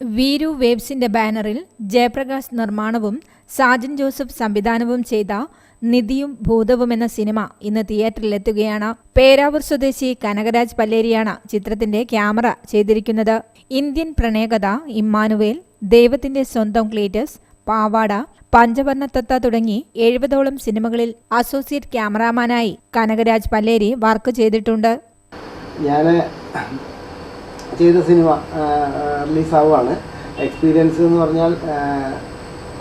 വീരു വേവ്സിന്റെ ബാനറിൽ ജയപ്രകാശ് നിർമ്മാണവും സാജൻ ജോസഫ് സംവിധാനവും ചെയ്ത നിധിയും ഭൂതവും എന്ന സിനിമ ഇന്ന് തിയേറ്ററിലെത്തുകയാണ് പേരാവൂർ സ്വദേശി കനകരാജ് പല്ലേരിയാണ് ചിത്രത്തിന്റെ ക്യാമറ ചെയ്തിരിക്കുന്നത്. ഇന്ത്യൻ പ്രണയകഥ ഇമ്മാനുവേൽ ദൈവത്തിന്റെ സ്വന്തം ക്ലീറ്റസ് പാവാട പഞ്ചവർണത്തത്ത തുടങ്ങി എഴുപതോളം സിനിമകളിൽ അസോസിയേറ്റ് ക്യാമറാമാനായി കനകരാജ് പല്ലേരി വർക്ക് ചെയ്തിട്ടുണ്ട്. ഞാൻ ചെയ്ത സിനിമ റിലീസാവുകയാണ് എക്സ്പീരിയൻസ് എന്ന് പറഞ്ഞാൽ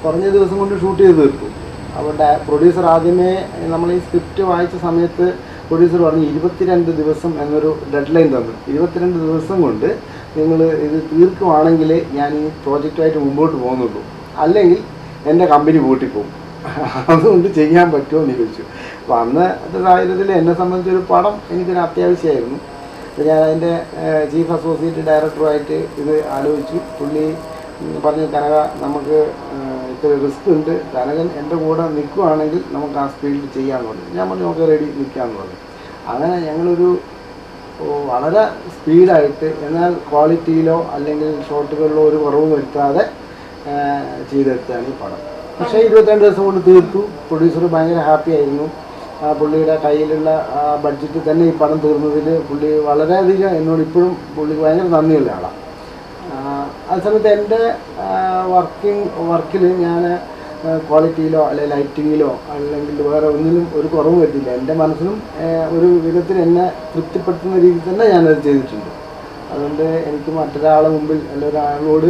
കുറഞ്ഞ ദിവസം കൊണ്ട് ഷൂട്ട് ചെയ്ത് തീർക്കും. അപ്പോൾ പ്രൊഡ്യൂസർ ആദ്യമേ നമ്മൾ ഈ സ്ക്രിപ്റ്റ് വായിച്ച സമയത്ത് പ്രൊഡ്യൂസർ പറഞ്ഞു ഇരുപത്തിരണ്ട് ദിവസം എന്നൊരു ഡെഡ് ലൈൻ തന്നു. ഇരുപത്തിരണ്ട് ദിവസം കൊണ്ട് നിങ്ങൾ ഇത് തീർക്കുവാണെങ്കിൽ ഞാൻ ഈ പ്രോജക്റ്റുമായിട്ട് മുമ്പോട്ട് പോകുന്നുള്ളൂ. അല്ലെങ്കിൽ എന്റെ കമ്പനി പൂട്ടിപ്പോകും അതുകൊണ്ട് ചെയ്യാൻ പറ്റുമോ എന്ന് ചോദിച്ചു. അപ്പോൾ അന്നത്തെ സാഹചര്യത്തിൽ എന്നെ സംബന്ധിച്ചൊരു പടം എനിക്കൊരു അത്യാവശ്യമായിരുന്നു ഞാൻ അതിന്റെ ചീഫ് അസോസിയേറ്റ് ഡയറക്ടറുമായിട്ട് ഇത് ആലോചിച്ചു. പുള്ളി പറഞ്ഞു കനക നമുക്ക് ഇത്ര റിസ്ക് ഉണ്ട്. കനകൻ എന്റെ കൂടെ നിൽക്കുവാണെങ്കിൽ നമുക്ക് ആ സ്പീഡിൽ ചെയ്യാൻ പറഞ്ഞു. ഞാൻ പറഞ്ഞു നമുക്ക് റെഡി നിൽക്കാമെന്ന് പറഞ്ഞു. അങ്ങനെ ഞങ്ങളൊരു വളരെ സ്പീഡായിട്ട് എന്നാൽ ക്വാളിറ്റിയിലോ അല്ലെങ്കിൽ ഷോട്ടുകളിലോ ഒരു കുറവ് വരുത്താതെ ചെയ്തെടുത്താണ് ഈ പടം. പക്ഷേ ഇരുപത്തിരണ്ട് ദിവസം കൊണ്ട് തീർത്തു. പ്രൊഡ്യൂസർ ഭയങ്കര ഹാപ്പി ആയിരുന്നു. പുള്ളിയുടെ കയ്യിലുള്ള ആ ബഡ്ജറ്റ് തന്നെ ഈ പണം തീർന്നതിൽ പുള്ളി വളരെയധികം എന്നോട് ഇപ്പോഴും പുള്ളിക്ക് ഭയങ്കര നന്ദിയുള്ള ആളാണ് ആ സമയത്ത് എന്റെ വർക്കിംഗ് വർക്കിൽ ഞാൻ ക്വാളിറ്റിയിലോ അല്ലെങ്കിൽ ലൈറ്റിങ്ങിലോ അല്ലെങ്കിൽ വേറെ ഒന്നിലും ഒരു കുറവ് വരുത്തില്ല എന്റെ മനസ്സിലും ഒരു വിധത്തിൽ എന്നെ തൃപ്തിപ്പെടുത്തുന്ന രീതിയിൽ തന്നെ ഞാനത് ചെയ്തിട്ടുണ്ട്. അതുകൊണ്ട് എനിക്ക് മറ്റൊരാളെ മുമ്പിൽ അല്ലെങ്കിൽ ഒരാളോട്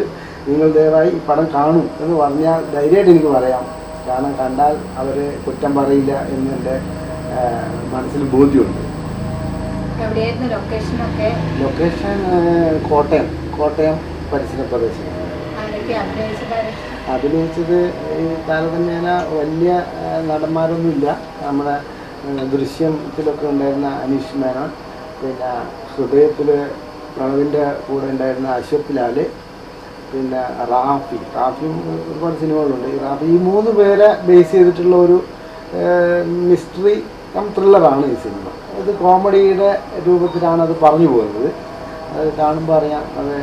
നിങ്ങൾ ദയവായി ഈ പടം കാണൂ എന്ന് പറഞ്ഞാൽ ധൈര്യമായിട്ട് എനിക്ക് പറയാം. കാരണം കണ്ടാൽ അവർ കുറ്റം പറയില്ല എന്ന് എന്റെ മനസ്സിൽ ബോധ്യമുണ്ട്. ലൊക്കേഷൻ കോട്ടയം കോട്ടയം പരിസര പ്രദേശം. അഭിനയിച്ചത്? ഈ താരതമ്യേന വലിയ നടന്മാരൊന്നുമില്ല. നമ്മുടെ ദൃശ്യത്തിലൊക്കെ ഉണ്ടായിരുന്ന അനീഷ് മേനോൻ പിന്നെ ഹൃദയത്തിൽ പ്രണവിന്റെ കൂടെ ഉണ്ടായിരുന്ന അശോക് ലാൽ പിന്നെ റാഫി റാഫി ഒരുപാട് സിനിമകളുണ്ട്. ഈ റാഫി ഈ മൂന്ന് പേരെ ബേസ് ചെയ്തിട്ടുള്ള ഒരു മിസ്റ്ററി കം ത്രില്ലറാണ് ഈ സിനിമ. അത് കോമഡിയുടെ രൂപത്തിലാണ് അത് പറഞ്ഞു പോകുന്നത് അത് കാണുമ്പോൾ അറിയാം അത്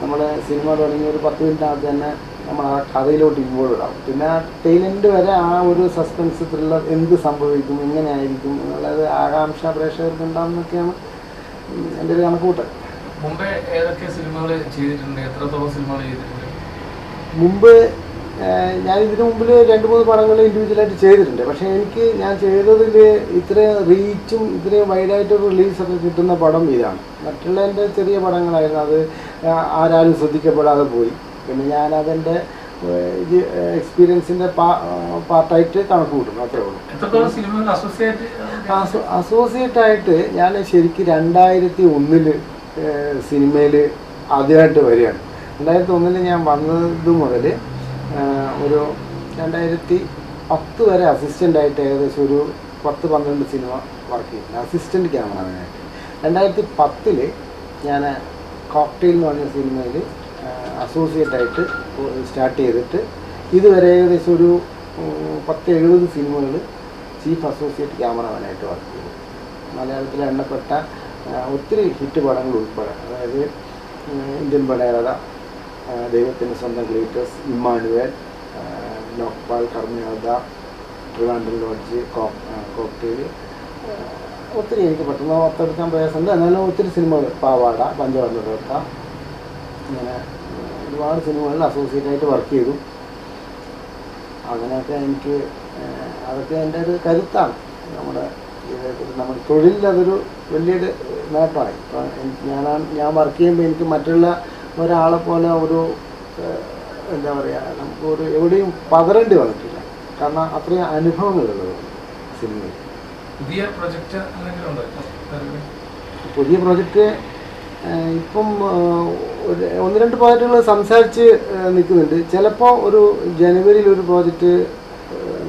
നമ്മൾ സിനിമ തുടങ്ങി ഒരു പത്ത് മിനിറ്റിനകത്ത് തന്നെ നമ്മൾ ആ കഥയിലോട്ട് ഇൻവോൾവ് ആവും. പിന്നെ ആ ടൈലന്റ് വരെ ആ ഒരു സസ്പെൻസ് ത്രില്ലർ എന്ത് സംഭവിക്കും എങ്ങനെയായിരിക്കും എന്നുള്ളത് ആകാംക്ഷ പ്രേക്ഷകർക്ക് ഉണ്ടാകുന്നൊക്കെയാണ് എന്റെ ഒരു കണക്കൂട്ടൽ മുമ്പേ ഏതൊക്കെ സിനിമകൾ ചെയ്തിട്ടുണ്ട്? എത്രത്തോളം സിനിമകൾ ചെയ്തിട്ടുണ്ട്? മുമ്പ് ഞാൻ ഇതിനു മുമ്പിൽ രണ്ട് മൂന്ന് പടങ്ങൾ ഇൻഡിവിജ്വലായിട്ട് ചെയ്തിട്ടുണ്ട്. പക്ഷേ എനിക്ക് ഞാൻ ചെയ്തതിൽ ഇത്ര റീച്ചും ഇത്രയും വൈഡായിട്ട് റിലീസൊക്കെ കിട്ടുന്ന പടം ഇതാണ്. മറ്റുള്ള എന്റെ ചെറിയ പടങ്ങളായിരുന്നു. അത് ആരാലും ആരാരും ശ്രദ്ധിക്കപ്പെടാതെ പോയി. പിന്നെ ഞാൻ അതെന്റെ എക്സ്പീരിയൻസിന്റെ പാർട്ടായിട്ട് കണക്ക് കൂട്ടുന്നു അത്രേ ഉള്ളൂ. അസോസിയേറ്റ് അസോസിയേറ്റ് ആയിട്ട് ഞാൻ ശരിക്കും രണ്ടായിരത്തി ഒന്നിൽ സിനിമയിൽ ആദ്യമായിട്ട് വരികയാണ്. രണ്ടായിരത്തി ഒന്നിൽ ഞാൻ വന്നത് മുതൽ ഒരു രണ്ടായിരത്തി പത്ത് വരെ അസിസ്റ്റന്റ് ആയിട്ട് ഏകദേശം ഒരു പത്ത് പന്ത്രണ്ട് സിനിമ വർക്ക് ചെയ്തിട്ടുണ്ട്. അസിസ്റ്റന്റ് ക്യാമറമാനായിട്ട് രണ്ടായിരത്തി പത്തിൽ ഞാൻ കോക്ടെയിൽ എന്ന് പറഞ്ഞ സിനിമയിൽ അസോസിയേറ്റ് ആയിട്ട് സ്റ്റാർട്ട് ചെയ്തിട്ട് ഇതുവരെ ഏകദേശം ഒരു പത്ത് എഴുപത് സിനിമകൾ ചീഫ് അസോസിയേറ്റ് ക്യാമറമാനായിട്ട് വർക്ക് ചെയ്തു. മലയാളത്തിൽ എണ്ണപ്പെട്ട ഒത്തിരി ഹിറ്റ് പടങ്ങൾ ഉൾപ്പെടെ. അതായത് ഇന്ത്യൻ പടയാളത Daivathinte Swantham ഗ്രേറ്റസ് Emmanuel Lokpal Karmayodha Trivandrum lodge cocktail. ഒത്തിരി എനിക്ക് പെട്ടെന്ന് ഓർത്തെടുക്കാൻ പ്രയാസമുണ്ട്. എന്നാലും ഒത്തിരി സിനിമകൾ പാവാട പഞ്ചവർണ ഇങ്ങനെ ഒരുപാട് സിനിമകളിൽ അസോസിയേറ്റ് ആയിട്ട് വർക്ക് ചെയ്തു. അങ്ങനെയൊക്കെ എനിക്ക് അതൊക്കെ എന്റെ ഒരു കരുത്താണ്. നമ്മുടെ നമ്മുടെ തൊഴിലിൽ അതൊരു വലിയൊരു നേട്ടമായി ഇപ്പം ഞാൻ ഞാൻ വർക്ക് ചെയ്യുമ്പോൾ എനിക്ക് മറ്റുള്ള ഒരാളെ പോലെ ഒരു എന്താ പറയുക നമുക്കൊരു എവിടെയും പതറേണ്ടി വന്നിട്ടില്ല. കാരണം അത്രയും അനുഭവങ്ങളുള്ളത് സിനിമയിൽ. പുതിയ പ്രൊജക്റ്റ്? പുതിയ പ്രോജക്റ്റ് ഇപ്പം ഒരു ഒന്ന് രണ്ട് പ്രോജക്റ്റുകൾ സംസാരിച്ച് നിൽക്കുന്നുണ്ട് ചിലപ്പോൾ ഒരു ജനുവരിയിൽ ഒരു പ്രോജക്റ്റ്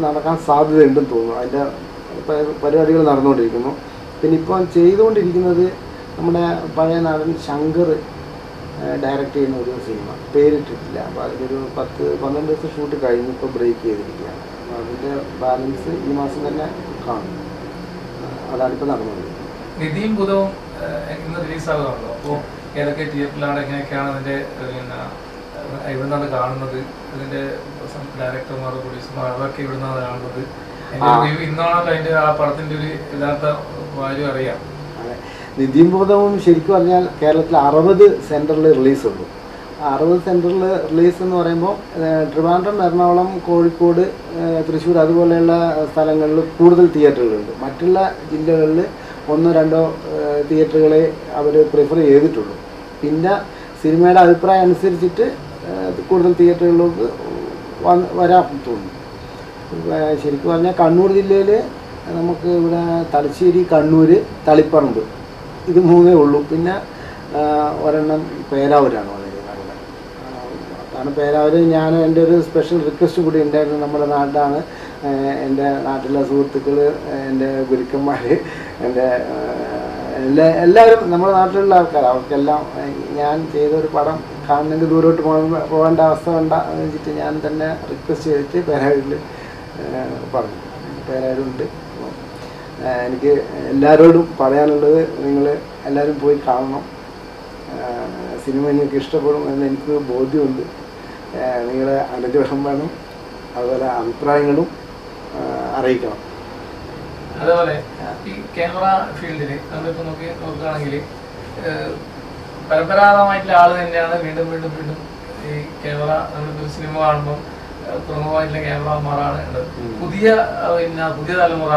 നടക്കാൻ സാധ്യതയുണ്ടെന്ന് തോന്നുന്നു. അതിന്റെ പരിപാടികൾ നടന്നുകൊണ്ടിരിക്കുന്നു. പിന്നെ ഇപ്പം ചെയ്തുകൊണ്ടിരിക്കുന്നത് നമ്മുടെ പഴയ നടൻ ശങ്കർ ഡയറക്റ്റ് ചെയ്യുന്ന ഒരു സിനിമ പേരിട്ടിട്ടില്ല. അപ്പോൾ അതിലൊരു പത്ത് പന്ത്രണ്ട് ദിവസം ഷൂട്ട് കഴിഞ്ഞ് ഇപ്പോൾ ബ്രേക്ക് ചെയ്തിരിക്കുകയാണ്. അപ്പോൾ അതിന്റെ ബാലൻസ് ഈ മാസം തന്നെ കാണും. അതാണ് ഇപ്പോൾ നടന്നുകൊണ്ടിരിക്കുന്നത്. നിധിയും ബുധവും ഏഹ്, ഇന്ന് റിലീസാകുന്നുണ്ടോ അപ്പോൾ ഏതൊക്കെ തിയേറ്ററിലാണ് എങ്ങനെയൊക്കെയാണ് പിന്നെ ഇവിടുന്നാണ് കാണുന്നത്? അതിന്റെ ഡയറക്ടർമാർ പ്രൊഡ്യൂസർമാർ അതൊക്കെ ഇവിടുന്നാണ് കാണുന്നത്. ഇന്നാണല്ലോ അതിന്റെ ആ പടത്തിന്റെ ഒരു യഥാർത്ഥ വാല്യൂ അറിയാം. നിതിൻ ബോധവും ശരിക്കും പറഞ്ഞാൽ കേരളത്തിൽ അറുപത് സെന്ററിൽ റിലീസ് ഉള്ളൂ. അറുപത് സെന്ററിൽ റിലീസ് എന്ന് പറയുമ്പോൾ ട്രിവാൻഡ്രം എറണാകുളം കോഴിക്കോട് തൃശ്ശൂർ അതുപോലെയുള്ള സ്ഥലങ്ങളിൽ കൂടുതൽ തിയേറ്ററുകളുണ്ട് മറ്റുള്ള ജില്ലകളിൽ ഒന്നോ രണ്ടോ തിയേറ്ററുകളെ അവർ പ്രിഫർ ചെയ്തിട്ടുള്ളൂ. പിന്നെ സിനിമയുടെ അഭിപ്രായം അനുസരിച്ചിട്ട് കൂടുതൽ തിയേറ്ററുകളിലേക്ക് വന്ന് വരാൻ തോന്നുന്നു. ശരിക്കും പറഞ്ഞാൽ കണ്ണൂർ ജില്ലയിൽ നമുക്ക് ഇവിടെ തലശ്ശേരി കണ്ണൂർ തളിപ്പറമ്പ്. ഇത് മൂന്നേ ഉള്ളൂ. പിന്നെ ഒരെണ്ണം പേരാവൂരാണ് വളരെ നല്ല കാരണം പേരാവൂര്. ഞാൻ എന്റെ ഒരു സ്പെഷ്യൽ റിക്വസ്റ്റ് കൂടി ഉണ്ടായിരുന്നു നമ്മുടെ നാട്ടിലാണ്. എന്റെ നാട്ടിലെ സുഹൃത്തുക്കൾ എന്റെ ഗുരുക്കന്മാർ എന്റെ എല്ലാ എല്ലാവരും നമ്മുടെ നാട്ടിലുള്ള ആൾക്കാർ അവർക്കെല്ലാം ഞാൻ ചെയ്ത ഒരു പടം കാണണമെങ്കിൽ ദൂരോട്ട് പോകാൻ പോകേണ്ട അവസ്ഥ വേണ്ട എന്ന് വെച്ചിട്ട് ഞാൻ തന്നെ റിക്വസ്റ്റ് ചെയ്തിട്ട് പേരാവൂരിൽ പറഞ്ഞു. പേരാവൂരുണ്ട്. എനിക്ക് എല്ലാവരോടും പറയാനുള്ളത് നിങ്ങൾ എല്ലാവരും പോയി കാണണം. സിനിമ നിങ്ങൾക്ക് ഇഷ്ടപ്പെടും എന്ന് എനിക്ക് ബോധ്യമുണ്ട്. നിങ്ങളെ നിങ്ങളുടെ അനുഗ്രഹം വേണം. അതുപോലെ അഭിപ്രായങ്ങളും അറിയിക്കണം. അതേപോലെ ഈ ക്യാമറ ഫീൽഡിൽ നമ്മളിപ്പോൾ നോക്കി നോക്കുകയാണെങ്കിൽ പരമ്പരാഗതമായിട്ടുള്ള ആൾ തന്നെയാണ് വീണ്ടും വീണ്ടും വീണ്ടും ഈ ക്യാമറ നമ്മളിപ്പോൾ സിനിമ കാണുമ്പോൾ പ്രമുഖമായിട്ടുള്ള ക്യാമറമാരാണ് ഉള്ളത്. പുതിയ പിന്നെ പുതിയ തലമുറ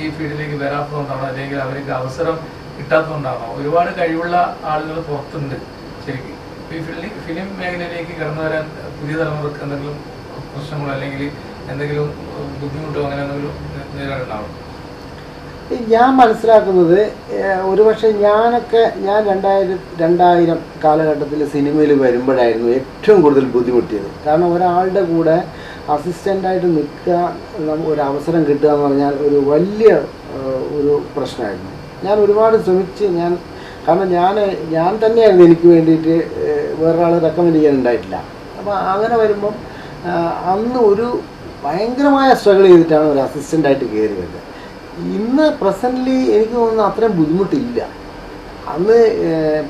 ഈ ഫീൽഡിലേക്ക് വരാത്തതുകൊണ്ടാണോ അല്ലെങ്കിൽ അവർക്ക് അവസരം കിട്ടാത്തതുകൊണ്ടാണോ? ഒരുപാട് കഴിവുള്ള ആളുകൾ പുറത്തുണ്ട് ശരിക്കും. ഈ ഫീൽഡിൽ ഫിലിം മേഖലയിലേക്ക് കടന്നു വരാൻ പുതിയ തലമുറയ്ക്ക് എന്തെങ്കിലും പ്രശ്നങ്ങളോ അല്ലെങ്കിൽ എന്തെങ്കിലും ബുദ്ധിമുട്ടോ അങ്ങനെ എന്തെങ്കിലും നേരിടാറുണ്ടാവും ഞാൻ മനസ്സിലാക്കുന്നത് ഒരുപക്ഷെ ഞാനൊക്കെ ഞാൻ രണ്ടായിരം രണ്ടായിരം കാലഘട്ടത്തിൽ സിനിമയിൽ വരുമ്പോഴായിരുന്നു ഏറ്റവും കൂടുതൽ ബുദ്ധിമുട്ടിയത്. കാരണം ഒരാളുടെ കൂടെ അസിസ്റ്റന്റായിട്ട് നിൽക്കുക ഒരു അവസരം കിട്ടുക എന്ന് പറഞ്ഞാൽ ഒരു വലിയ ഒരു പ്രശ്നമായിരുന്നു. ഞാൻ ഒരുപാട് ശ്രമിച്ച് ഞാൻ കാരണം ഞാൻ ഞാൻ തന്നെയായിരുന്നു എനിക്ക് വേണ്ടിയിട്ട് വേറൊരാൾ റെക്കമെൻഡ് ചെയ്യാനുണ്ടായിട്ടില്ല. അപ്പോൾ അങ്ങനെ വരുമ്പം അന്ന് ഒരു ഭയങ്കരമായ സ്ട്രഗിൾ ചെയ്തിട്ടാണ് ഒരു അസിസ്റ്റന്റായിട്ട് കയറി വരുന്നത് ഇന്ന് പ്രസന്റ്ലി എനിക്ക് തോന്നുന്നു അത്രയും ബുദ്ധിമുട്ടില്ല. അന്ന്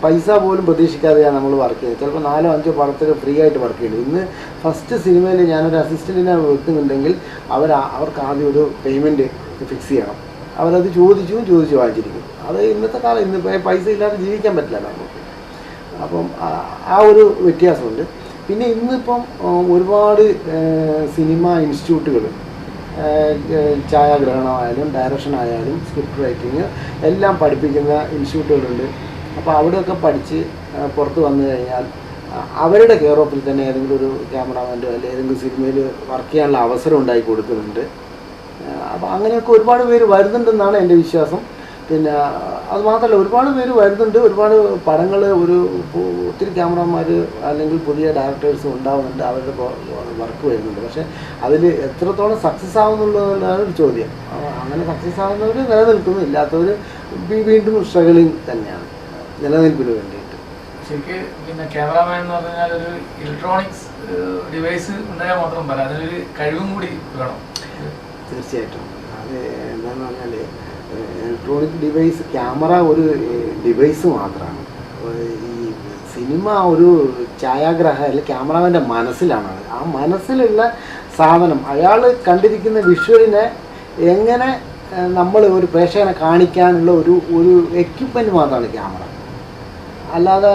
പൈസ പോലും പ്രതീക്ഷിക്കാതെയാണ് നമ്മൾ വർക്ക് ചെയ്തത്. ചിലപ്പോൾ നാലോ അഞ്ചോ പടത്തിൽ ഫ്രീ ആയിട്ട് വർക്ക് ചെയ്യുന്നത് ഇന്ന് ഫസ്റ്റ് സിനിമയിൽ ഞാനൊരു അസിസ്റ്റന്റിനെ വെക്കുന്നുണ്ടെങ്കിൽ അവർ അവർക്ക് ആദ്യം ഒരു പേയ്മെന്റ് ഫിക്സ് ചെയ്യണം. അവരത് ചോദിച്ചു ചോദിച്ചു വാങ്ങിച്ചിരിക്കും അത് ഇന്നത്തെ കാലം ഇന്ന് പൈസ ഇല്ലാതെ ജീവിക്കാൻ പറ്റില്ല നമുക്ക്. അപ്പം ആ ഒരു വ്യത്യാസമുണ്ട്. പിന്നെ ഇന്നിപ്പം ഒരുപാട് സിനിമ ഇൻസ്റ്റിറ്റ്യൂട്ടുകൾ ഛായാഗ്രഹണമായാലും ഡയറക്ഷൻ ആയാലും സ്ക്രിപ്റ്റ് റൈറ്റിങ് എല്ലാം പഠിപ്പിക്കുന്ന ഇൻസ്റ്റിറ്റ്യൂട്ടുകളുണ്ട് അപ്പോൾ അവിടെയൊക്കെ പഠിച്ച് പുറത്ത് വന്നു കഴിഞ്ഞാൽ അവരുടെ കെയർ ഓഫിൽ തന്നെ ഏതെങ്കിലും ഒരു ക്യാമറാമാന്റെ അല്ലെങ്കിൽ ഏതെങ്കിലും സിനിമയിൽ വർക്ക് ചെയ്യാനുള്ള അവസരം ഉണ്ടായി കൊടുക്കുന്നുണ്ട്. അപ്പോൾ അങ്ങനെയൊക്കെ ഒരുപാട് പേര് വരുന്നുണ്ടെന്നാണ് എന്റെ വിശ്വാസം. പിന്നെ അത് മാത്രമല്ല ഒരുപാട് പേര് വരുന്നുണ്ട്. ഒരുപാട് പടങ്ങൾ ഒരു ഒത്തിരി ക്യാമറമാർ അല്ലെങ്കിൽ പുതിയ ഡയറക്ടേഴ്സ് ഉണ്ടാവുന്നുണ്ട് അവരുടെ വർക്ക് വരുന്നുണ്ട്. പക്ഷേ അതിൽ എത്രത്തോളം സക്സസ് ആവുന്നുള്ളതാണ് ഒരു ചോദ്യം. അങ്ങനെ സക്സസ് ആവുന്നവർ നിലനിൽക്കുന്നു. ഇല്ലാത്തവർ വീണ്ടും സ്ട്രഗിളിങ് തന്നെയാണ്. നിലനിൽപ്പിന് വേണ്ടിയിട്ട്. ശരിക്ക് പിന്നെ ക്യാമറമാൻ എന്ന് പറഞ്ഞാൽ ഒരു ഇലക്ട്രോണിക്സ് ഡിവൈസ് ഉണ്ടായാൽ മാത്രം പോരാ. അതിനൊരു കഴിവും കൂടി വേണം. തീർച്ചയായിട്ടും. അത് എന്താണെന്ന് പറഞ്ഞാൽ ഇലക്ട്രോണിക് ഡിവൈസ് ക്യാമറ ഒരു ഡിവൈസ് മാത്രമാണ് ഈ സിനിമ ഒരു ഛായാഗ്രഹ അല്ലെങ്കിൽ ക്യാമറാമാന്റെ മനസ്സിലാണ്. ആ മനസ്സിലുള്ള സാധനം അയാൾ കണ്ടിരിക്കുന്ന വിഷ്വലിനെ എങ്ങനെ നമ്മൾ ഒരു പ്രേക്ഷകനെ കാണിക്കാനുള്ള ഒരു ഒരു എക്യുപ്മെന്റ് മാത്രമാണ് ക്യാമറ. അല്ലാതെ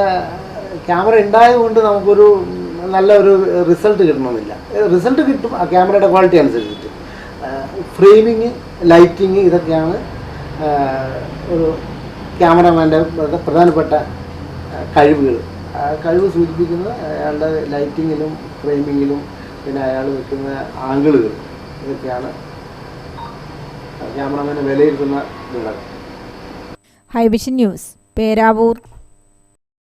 ക്യാമറ ഉണ്ടായതുകൊണ്ട് നമുക്കൊരു നല്ലൊരു റിസൾട്ട് കിട്ടണമെന്നില്ല. റിസൾട്ട് കിട്ടും ആ ക്യാമറയുടെ ക്വാളിറ്റി അനുസരിച്ചിട്ട്. ഫ്രെയിമിങ് ലൈറ്റിങ് ഇതൊക്കെയാണ് ഒരു ക്യാമറമാന്റെ പ്രധാനപ്പെട്ട കഴിവുകൾ. കഴിവ് സൂചിപ്പിക്കുന്നത് അയാളുടെ ലൈറ്റിങ്ങിലും ഫ്രെയിമിങ്ങിലും പിന്നെ അയാൾ വെക്കുന്ന ആംഗിളുകൾ ഇതൊക്കെയാണ്. ക്യാമറമാനെ വിലയിരുത്തുന്ന ഘടകം ഹൈവിഷൻ ന്യൂസ് പേരാവൂർ.